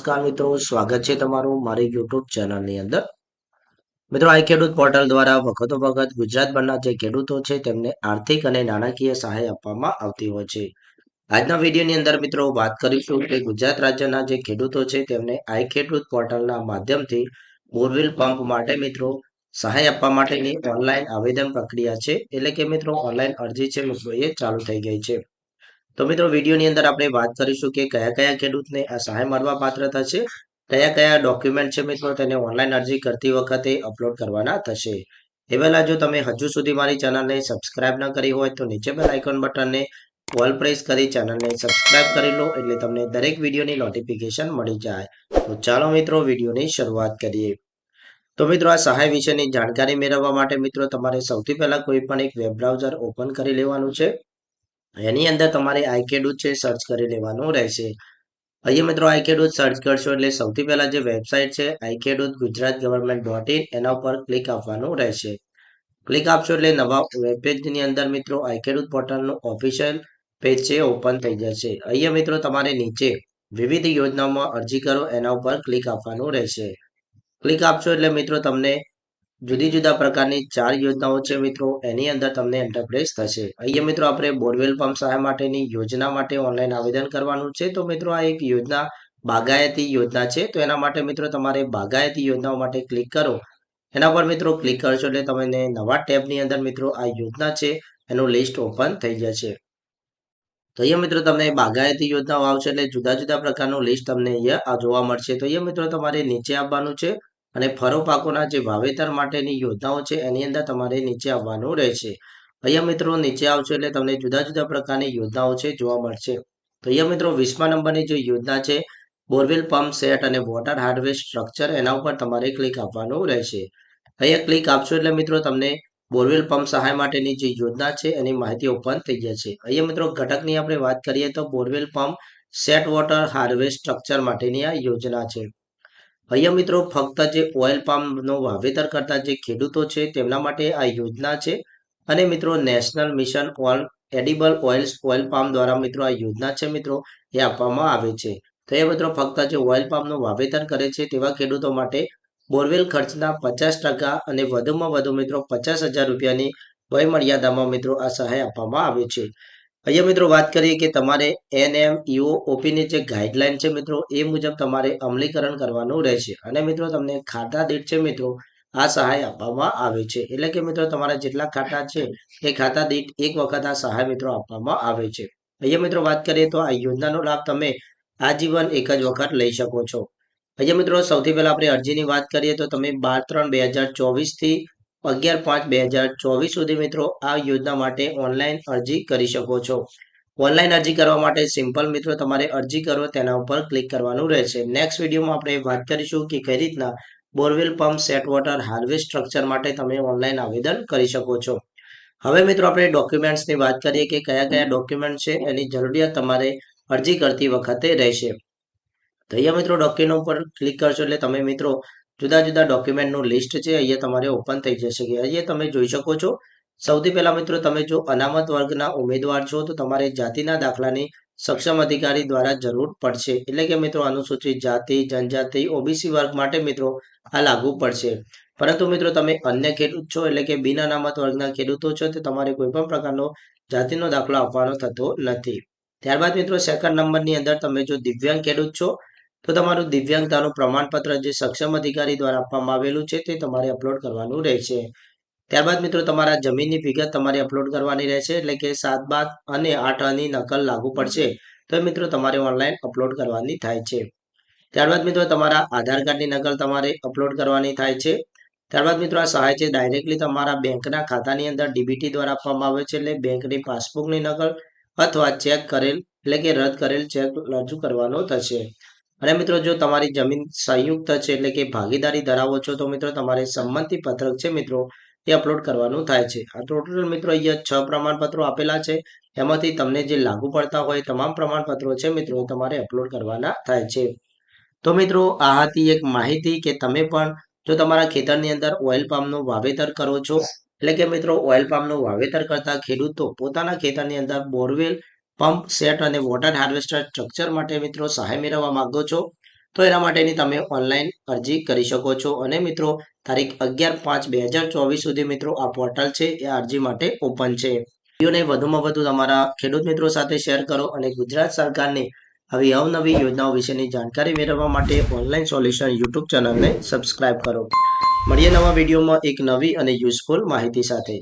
નમસ્કાર મિત્રો, સ્વાગત છે તમારું મારી યુટ્યુબ ચેનલની અંદર. મિત્રો, આ ખેડૂત પોર્ટલ દ્વારા વખતો વખત ગુજરાતભરના જે ખેડૂતો છે તેમને આર્થિક અને નાણાકીય સહાય આપવામાં આવતી હોય છે. આજના વિડીયોની અંદર મિત્રો વાત કરીશું કે ગુજરાત રાજ્યના જે ખેડૂતો છે તેમને આઈ ખેડૂત પોર્ટલના માધ્યમથી બોરવેલ પંપ માટે મિત્રો સહાય આપવા માટેની ઓનલાઈન આવેદન પ્રક્રિયા છે. એટલે કે મિત્રો, ઓનલાઈન અરજી છે, મિત્રો, એ ચાલુ થઈ ગઈ છે. તો મિત્રો વિડીયોની અંદર આપણે વાત કરીશું કે કયા કયા ખેડૂતને આ સહાય મળવા પાત્ર થશે કયા કયા ડોક્યુમેન્ટ છે મિત્રો તેને ઓનલાઈન અરજી કરતી વખતે અપલોડ કરવાના થશે. એ પહેલા જો તમે હજુ સુધી મારી ચેનલને સબસ્ક્રાઇબ ન કરી હોય તો નીચે બેલ આઇકોન બટનને ઓલ પ્રેસ કરી ચેનલને સબસ્ક્રાઇબ કરી લો એટલે તમને દરેક વિડીયોની નોટિફિકેશન મળી જાય. તો ચાલો મિત્રો વિડીયોની શરૂઆત કરીએ. તો મિત્રો આ સહાય વિશેની જાણકારી મેળવવા માટે મિત્રો તમારે સૌથી પહેલા કોઈ પણ એક વેબ બ્રાઉઝર ઓપન કરી લેવાનું છે. એની અંદર તમારે આઈકેડુ છે સર્ચ કરી લેવાનું રહેશે. અહીંયા મિત્રો આઈકેડુ સર્ચ કરશો એટલે સૌથી પહેલા જે વેબસાઇટ છે iKhedut Gujarat government dot in એના ઉપર ક્લિક આપવાનું રહેશે. ક્લિક આપશો એટલે નવા વેબ પેજની અંદર મિત્રો આઈકેડુ પોર્ટલનું ઓફિશિયલ પેજ છે ઓપન થઈ જશે. અહીંયા મિત્રો તમારે નીચે વિવિધ યોજનાઓમાં અરજી કરો, એના ઉપર ક્લિક આપવાનું રહેશે. ક્લિક આપશો એટલે મિત્રો તમને જુદી જુદા પ્રકારની ચાર યોજનાઓ છે મિત્રો. એની અંદર તમને એન્ટરપ્રાઇઝ થશે. અહીંયા મિત્રો આપણે બોરવેલ પંપ સહાય માટેની યોજના માટે ઓનલાઈન આવેદન કરવાનું છે. તો મિત્રો આ એક યોજના બાગાયતી યોજના છે. તો એના માટે મિત્રો તમારે બાગાયતી યોજનાઓ માટે ક્લિક કરો. એના પર મિત્રો ક્લિક કરશો એટલે તમને નવા ટેબની અંદર મિત્રો આ યોજના છે. એનું લિસ્ટ ઓપન થઈ જશે. તો અહીંયા મિત્રો તમને બાગાયતી યોજનાઓ આવશે એટલે જુદા જુદા પ્રકારનું લિસ્ટ તમને અહીંયા જોવા મળશે. તો અહીંયા મિત્રો તમારે નીચે આવવાનું છે. અને ફરો પાકોના જે વાવેતર માટેની યોજનાઓ છે, એની અંદર તમારે નીચે આવવાનું રહેશે. અહીંયા મિત્રો નીચે આવશો એટલે તમને જુદા જુદા પ્રકારની યોજનાઓ છે જોવા મળશે. તો અહીંયા મિત્રો વીસમા નંબરની જે યોજના છે, બોરવેલ પંપ સેટ અને વોટર હાર્વેસ્ટ સ્ટ્રક્ચર, એના ઉપર તમારે ક્લિક આપવાનું રહેશે. અહીંયા ક્લિક આપશો એટલે મિત્રો તમને બોરવેલ પંપ સહાય માટેની જે યોજના છે, એની માહિતી ઓપન થઈ જશે. અહીંયા મિત્રો ઘટકની આપણે વાત કરીએ તો borewell pump set water harvest structure માટેની આ યોજના છે. અહીંયા મિત્રો, ફક્ત જે ઓઇલ પામનો વાવેતર કરતા જે ખેડૂતો છે, તેમના માટે આ યોજના છે. અને મિત્રો national mission on edible oils oil palm દ્વારા મિત્રો આ યોજના છે મિત્રો, એ આપવામાં આવે છે. તો એ મિત્રો, ફક્ત જે ઓઇલ પામનું વાવેતર કરે છે, તેવા ખેડૂતો માટે બોરવેલ ખર્ચના પચાસ ટકા અને વધુમાં વધુ મિત્રો, પચાસ હજાર રૂપિયાની વય મર્યાદામાં મિત્રો આ સહાય આપવામાં આવે છે. અહીંયા મિત્રો વાત કરીએ કે તમારે એનએમ, ઈઓ, ઓપીની જે ગાઈડલાઈન છે મિત્રો, એ મુજબ તમારે અમલીકરણ કરવાનું રહેશે. અને મિત્રો તમને ખાતા દીઠ છે મિત્રો, આ સહાય આપવામાં આવે છે. એટલે કે મિત્રો તમારા જેટલા ખાતા છે, એ ખાતા દીઠ એક વખત આ સહાય મિત્રો આપવામાં આવે છે. અહીંયા મિત્રો વાત કરીએ તો આ યોજનાનો લાભ તમે આજીવન એક જ વખત લઈ શકો છો. અહીંયા મિત્રો સૌથી પહેલા આપણે અરજીની વાત કરીએ તો તમે બાર ત્રણ બે હજાર ચોવીસથી અગિયાર પાંચ બે હજાર ચોવીસ સુધી મિત્રો આ યોજના માટે ઓનલાઈન અરજી કરી શકો છો. ઓનલાઈન અરજી કરવા માટે સિમ્પલ મિત્રો તમારે અરજી કરો, તેના ઉપર ક્લિક કરવાનું રહેશે. નેક્સ્ટ વિડીયોમાં આપણે વાત કરીશું કે કઈ રીતના borewell pump, set water, harvest structure માટે તમે ઓનલાઈન આવેદન કરી શકો છો. હવે મિત્રો આપણે ડોક્યુમેન્ટ્સની વાત કરીએ કે કયા કયા ડોક્યુમેન્ટ છે, એની જરૂરિયાત તમારે અરજી કરતી વખતે રહેશે. તો અહીંયા મિત્રો ડોક્યુમેન્ટ ઉપર ક્લિક કરશો એટલે તમે મિત્રો જુદા જુદા ડોક્યુમેન્ટનું લિસ્ટ છે, અહીંયા તમારે ઓપન થઈ જશે. કે અહીંયા તમે જોઈ શકો છો. સૌથી પહેલા મિત્રો તમે જો અનામત વર્ગના ઉમેદવાર છો, તો તમારે જાતિના દાખલાની સક્ષમ અધિકારી દ્વારા જરૂર પડશે. એટલે કે મિત્રો અનુસૂચિત જાતિ, જનજાતિ, ઓબીસી વર્ગ માટે મિત્રો આ લાગુ પડશે. પરંતુ મિત્રો તમે અન્ય ખેડૂત છો, એટલે કે બિન અનામત વર્ગના ખેડૂતો છો, તો તમારે કોઈ પણ પ્રકારનો જાતિનો દાખલો આપવાનો થતો નથી. ત્યારબાદ મિત્રો સેકન્ડ નંબરની અંદર તમે જો દિવ્યાંગ ખેડૂત છો તો તમારું દિવ્યાંગતાનું પ્રમાણપત્ર જે સક્ષમ અધિકારી દ્વારા આપવામાં આવેલું છે તે તમારે અપલોડ કરવાનું રહેશે. ત્યારબાદ મિત્રો, તમારા જમીનની વિગત તમારે અપલોડ કરવાની રહેશે, એટલે કે સાત બાદ અને આઠની નકલ લાગુ પડશે, તો મિત્રો તમારે ઓનલાઈન અપલોડ કરવાની થાય છે. ત્યારબાદ મિત્રો, તમારા આધાર કાર્ડની નકલ તમારે અપલોડ કરવાની થાય છે. ત્યારબાદ મિત્રો, આ સહાય છે ડાયરેક્ટલી તમારા બેંકના ખાતાની અંદર ડીબીટી દ્વારા આપવામાં આવે છે, એટલે બેંકની પાસબુકની નકલ અથવા ચેક કરેલ, એટલે કે રદ કરેલ ચેક રજૂ કરવાનો થશે. અને મિત્રો, જો તમારી જમીન સંયુક્ત છે એટલે કે ભાગીદારી ધરાવો છો, તો મિત્રો, તમારે સંમતિ પત્રક છે મિત્રો, એ અપલોડ કરવાનું થાય છે. આ ટોટલ મિત્રો, અહીંયા છ પ્રમાણપત્રો આપેલા છે. એમાંથી તમને જે લાગુ પડતા હોય તમામ પ્રમાણપત્રો છે મિત્રો તમારે અપલોડ કરવાના થાય છે. તો મિત્રો, આ હતી એક માહિતી કે તમે પણ જો તમારા ખેતરની અંદર ઓઇલ પામનું વાવેતર કરો છો, એટલે કે મિત્રો ઓઇલ પામનું વાવેતર કરતા ખેડૂતો પોતાના ખેતરની અંદર બોરવેલ પંપ સેટ અને વોટર હાર્વેસ્ટર સ્ટ્રક્ચર માટે મિત્રો સહાય મેળવવા માંગો છો, તો એના માટેની તમે ઓનલાઈન અરજી કરી શકો છો. અને મિત્રો, તારીખ અગિયાર પાંચ બે હજાર ચોવીસ સુધી મિત્રો આ પોર્ટલ છે, એ અરજી માટે ઓપન છે. વિડીયોને વધુમાં વધુ તમારા ખેડૂત મિત્રો સાથે શેર કરો અને ગુજરાત સરકારની આવી અવનવી યોજનાઓ વિશેની જાણકારી મેળવવા માટે ઓનલાઈન સોલ્યુશન યુટ્યુબ ચેનલને સબસ્ક્રાઇબ કરો. મળીએ નવા વિડીયોમાં એક નવી અને યુઝફુલ માહિતી સાથે.